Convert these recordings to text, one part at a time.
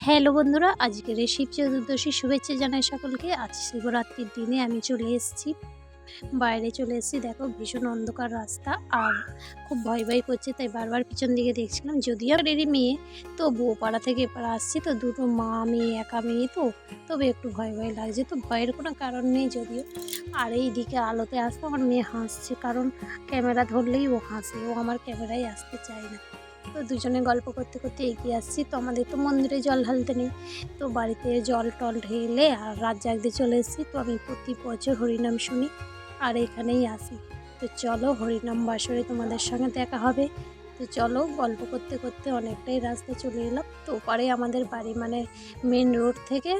Hello বন্ধুরা, আজকের এই শিব চতুর্দশী শুভেচ্ছা জানাই সকলকে। আজ শিবরাত্রির দিনে আমি চলে এসেছি। বাইরে চলে এসেছি, দেখো ভীষণ অন্ধকার রাস্তা আর খুব ভয় ভয় করছে, তাই বারবার পিছন দিকে দেখছিলাম। যদিও এরই মেয়ে তো বউ পাড়া থেকে এপাড়া আসছি, তো দুটো মা মেয়ে, একা মেয়ে তো, তবে একটু ভয় ভয় লাগছে। তো ভয়ের কোনো কারণ নেই যদিও। আর এই দিকে আলোতে আসতে আমার মেয়ে হাসছে, কারণ ক্যামেরা ধরলেই ও হাসে, ও আমার ক্যামেরায় আসতে চায় না। তো দুজনে গল্প করতে করতে এগিয়ে আসছি। তো আমাদের তো মন্দিরে জল ঢালতে নেই। তো বাড়িতে জল টল ঢেলে আর রাত জাগতে চলে এসেছি। তো আমি প্রতি বছর হরিনাম শুনি আর এখানেই আসি। তো চলো হরিনাম বাসরে তোমাদের সঙ্গে দেখা হবে। তো চলো গল্প করতে করতে অনেকটাই রাস্তা চলে এলাম। তো ওপারে আমাদের বাড়ি মানে মেন রোড থেকে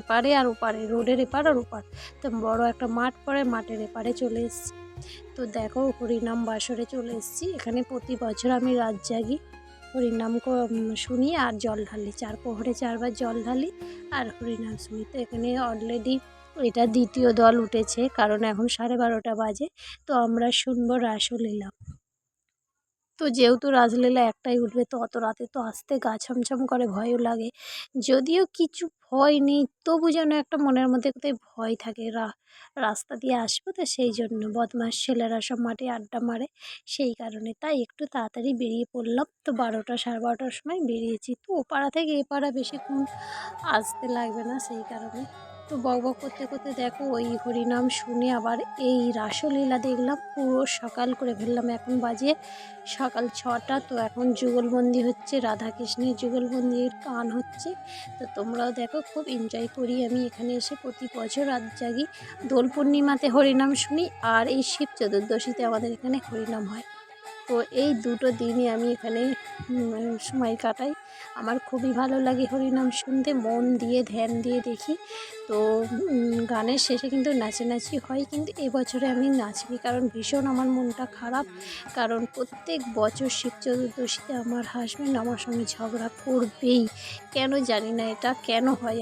এপারে আর ওপারে রোডের এপার আর ওপার। তো বড় একটা মাঠ পড়ে, মাঠের এপারে চলে এসেছি। তো দেখো হরিনাম বাসরে চলে এসেছি। এখানে প্রতি বছর আমি রাত জাগি, হরিনাম শুনি আর জল ঢালি। চার প্রহরে চারবার জল ঢালি আর হরিনাম শুনি। তো এখানে অলরেডি এটা দ্বিতীয় দল উঠেছে, কারণ এখন সাড়ে বারোটা বাজে। তো আমরা শুনব রাসলীলা। তো যেহেতু রাজলীলা একটাই উঠবে, তো অত রাতে তো আসতে গা ছমছম করে ভয়ও লাগে। যদিও কিছু ভয় নেই, তবু যেন একটা মনের মধ্যে কোথায় ভয় থাকে। রাস্তা দিয়ে আসব তো সেই জন্য বদমাস ছেলেরা সব মাঠে আড্ডা মারে সেই কারণে। তাই একটু তাড়াতাড়ি বেরিয়ে পড়লাম। তো বারোটা সাড়ে বারোটার সময় বেরিয়েছি। তো ও পাড়া থেকে এ পাড়া বেশিক্ষণ আসতে লাগবে না সেই কারণে। তো বক বক করতে করতে দেখো ওই হরিনাম শুনে আবার এই রাসলীলা দেখলাম, পুরো সকাল করে ফেললাম। এখন বাজে সকাল ছটা, তো এখন যুগলবন্দি হচ্ছে, রাধাকৃষ্ণের যুগলবন্দির গান হচ্ছে। তো তোমরাও দেখো, খুব এনজয় করি আমি এখানে এসে প্রতি বছর রাত জাগি। দোল পূর্ণিমাতে হরিনাম শুনি, আর এই শিব চতুর্দশীতে আমাদের এখানে হরিনাম হয়। তো এই দুটো দিনই আমি এখানে সময় কাটাই। আমার খুবই ভালো লাগে হরিনাম শুনতে, মন দিয়ে, ধ্যান দিয়ে দেখি। তো গানের শেষে কিন্তু নাচানাচি হয়, কিন্তু এবছরে আমি নাচিনি কারণ ভীষণ আমার মনটা খারাপ। কারণ প্রত্যেক বছর শিব চতুর্দশীতে আমার হাজব্যান্ড আমার সঙ্গে ঝগড়া করবেই। কেন জানি না এটা, কেন হয়